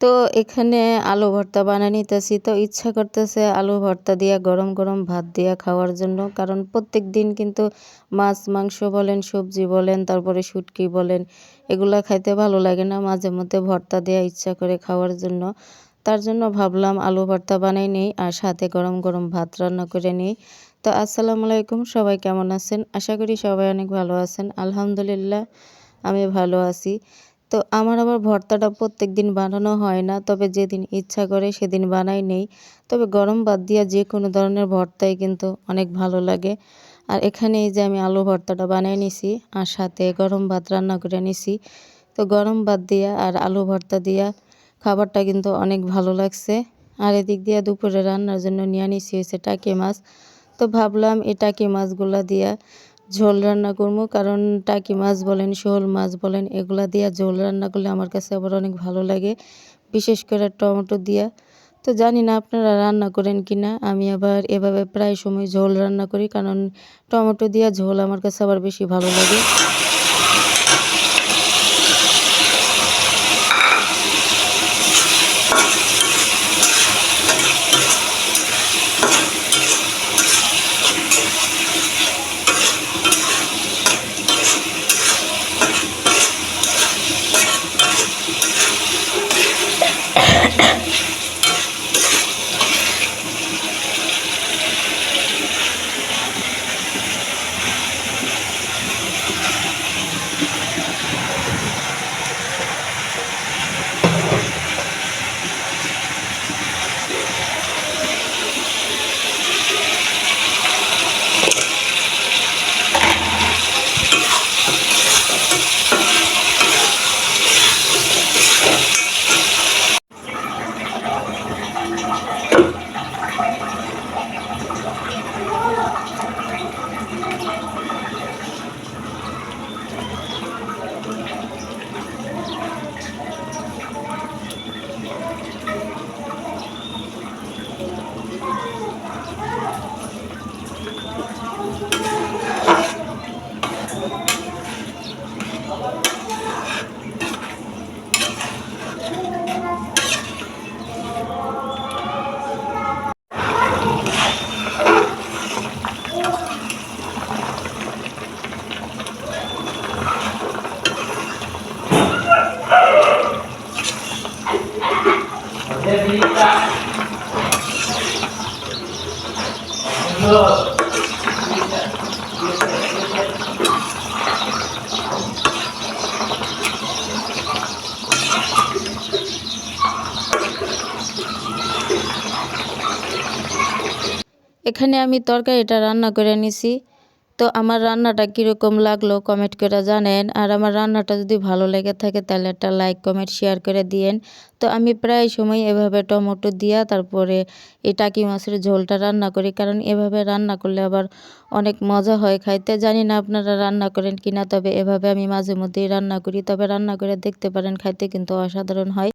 তো এখানে আলু ভর্তা বানিয়ে নিতেছি। তো ইচ্ছা করতেছে আলু ভর্তা দিয়ে, গরম গরম ভাত দিয়ে খাওয়ার জন্য। কারণ প্রত্যেক দিন কিন্তু মাছ, মাংস বলেন, সবজি বলেন, তারপরে শুটকি বলেন, এগুলা খাইতে ভালো লাগে না। মাঝে মধ্যে ভর্তা দেওয়া ইচ্ছা করে খাওয়ার জন্য। তার জন্য ভাবলাম আলু ভর্তা বানাই নিই আর সাথে গরম গরম ভাত রান্না করে নিই। তো আসসালামু আলাইকুম, সবাই কেমন আছেন? আশা করি সবাই অনেক ভালো আছেন। আলহামদুলিল্লাহ, আমি ভালো আছি। তো আমার আবার ভর্তাটা প্রত্যেক দিন বানানো হয় না, তবে যেদিন ইচ্ছা করে সেদিন বানাই নেই। তবে গরম বাদ দিয়া যে কোনো ধরনের ভর্তাই কিন্তু অনেক ভালো লাগে। আর এখানে এই যে আমি আলু ভর্তাটা বানিয়ে নিছি, আর সাথে গরম ভাত রান্না করে নিছি। তো গরম ভাত দিয়া আর আলু ভর্তা দিয়া খাবারটা কিন্তু অনেক ভালো লাগছে। আর এদিক দিয়া দুপুরে রান্নার জন্য নিয়ে নিছি হয়েছে টাকি মাছ। তো ভাবলাম এই টাকি মাছগুলা দিয়া ঝোল রান্না করব কারণ টাকি মাছ বলেন, শোল মাছ বলেন, এগুলা দিয়া ঝোল রান্না করলে আমার কাছে আবার অনেক ভালো লাগে, বিশেষ করে টমেটো দিয়া। তো জানি না আপনারা রান্না করেন কি না আমি আবার এভাবে প্রায় সময় ঝোল রান্না করি, কারণ টমেটো দিয়া ঝোল আমার কাছে আবার বেশি ভালো লাগে। এখানে আমি তরকারিটা রান্না করে নিছি। তো আমার রান্নাটা কীরকম লাগল কমেন্ট করে জানেন। আর আমার রান্নাটা যদি ভালো লেগে থাকে তাহলে একটা লাইক, কমেন্ট, শেয়ার করে দিয়েন। তো আমি প্রায় সময় এভাবে টমেটো দিয়া তারপরে এই টাকি মাছের ঝোলটা রান্না করি। কারণ এভাবে রান্না করলে আবার অনেক মজা হয় খাইতে। জানি না আপনারা রান্না করেন কিনা, তবে এভাবে আমি মাঝে মধ্যেই রান্না করি। তবে রান্না করে দেখতে পারেন, খাইতে কিন্তু অসাধারণ হয়।